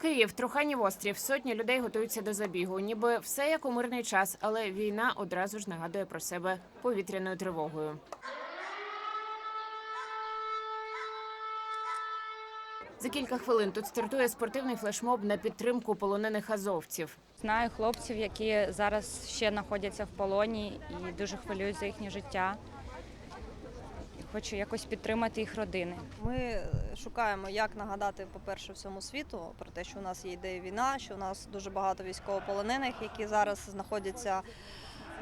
Київ, Труханів острів. Сотні людей готуються до забігу. Ніби все як у мирний час, але війна одразу ж нагадує про себе повітряною тривогою. За кілька хвилин тут стартує спортивний флешмоб на підтримку полонених азовців. Знаю хлопців, які зараз ще знаходяться в полоні і дуже хвилюють за їхнє життя. Хочу якось підтримати їх родини. Ми шукаємо, як нагадати, по-перше, всьому світу про те, що у нас є ідея війна, що у нас дуже багато військовополонених, які зараз знаходяться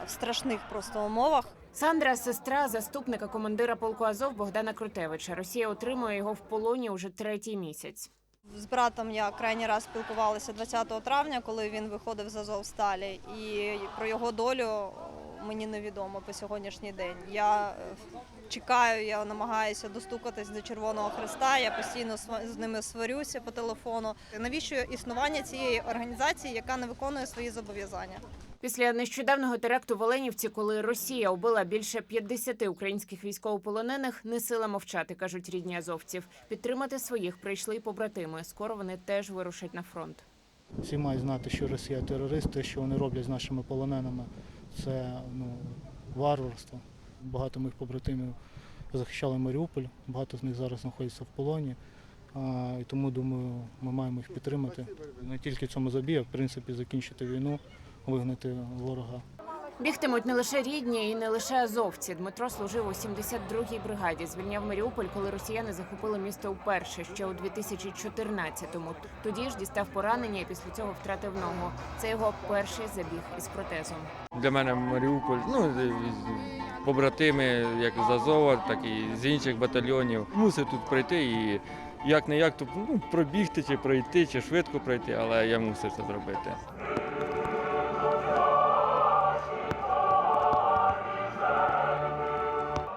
в страшних просто умовах. Сандра, сестра заступника командира полку Азов Богдана Крутевича. Росія отримує його в полоні уже третій місяць. З братом я крайній раз спілкувалася 20 травня, коли він виходив з Азовсталі, і про його долю мені невідомо по сьогоднішній день. Я е, чекаю, я намагаюся достукатись до Червоного Христа. Я постійно з ними сварюся по телефону. Навіщо існування цієї організації, яка не виконує свої зобов'язання? Після нещодавнього теракту в Оленівці, коли Росія убила більше 50 українських військовополонених, не сила мовчати, кажуть рідні азовців. Підтримати своїх прийшли й побратими. Скоро вони теж вирушать на фронт. Всі мають знати, що Росія терорист, те, що вони роблять з нашими полоненими, це ну, варварство. Багато моїх побратимів захищали Маріуполь, багато з них зараз знаходяться в полоні. І тому думаю, ми маємо їх підтримати. Не тільки в цьому забіг, а в принципі закінчити війну, вигнати ворога. Бігтимуть не лише рідні і не лише азовці. Дмитро служив у 72-й бригаді. Звільняв Маріуполь, коли росіяни захопили місто вперше ще у 2014-му. Тоді ж дістав поранення і після цього втратив ногу. Це його перший забіг із протезом. Для мене Маріуполь, ну побратими, як з Азова, так і з інших батальйонів. Мусив тут прийти і як не як, то ну, пробігти чи пройти, чи швидко пройти, але я мусив це зробити.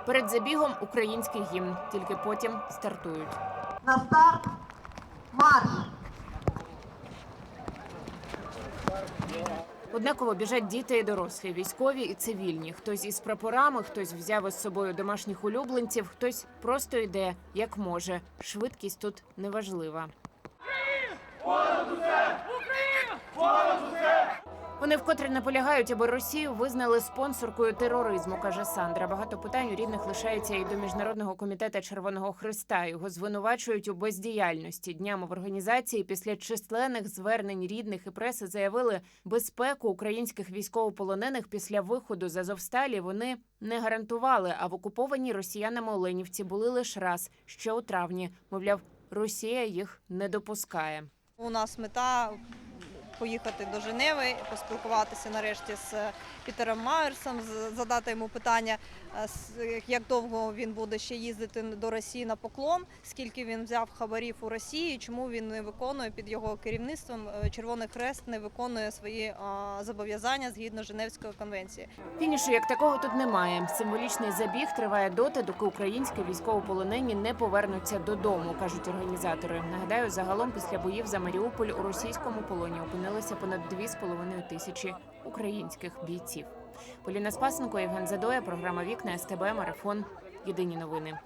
Перед забігом український гімн, тільки потім стартують. На старт марш! Однаково біжать діти і дорослі, військові і цивільні. Хтось із прапорами, хтось взяв із собою домашніх улюбленців, хтось просто йде як може. Швидкість тут неважлива. Вони вкотре наполягають, аби Росію визнали спонсоркою тероризму, каже Сандра. Багато питань у рідних лишається і до міжнародного комітету Червоного Христа. Його звинувачують у бездіяльності. Днями в організації після численних звернень рідних і преси заявили безпеку українських військовополонених після виходу з Азовсталі. Вони не гарантували. А в окупованій росіянами Оленівці були лише раз, ще у травні. Мовляв, Росія їх не допускає. У нас мета поїхати до Женеви, поспілкуватися нарешті з Пітером Майерсом, задати йому питання, е, як довго він буде ще їздити до Росії на поклон, скільки він взяв хабарів у Росії, чому він не виконує під його керівництвом е, Червоний Хрест не виконує свої зобов'язання згідно Женевської конвенції. Фінішу як такого тут немає. Символічний забіг триває доти, доки українські військовополонені не повернуться додому, кажуть організатори. Нагадаю, загалом після боїв за Маріуполь у російському полоні опинилися понад 2,5 тисячі українських бійців. Поліна Спасенко, Євген Задоя, програма Вікна СТБ Марафон. Єдині новини.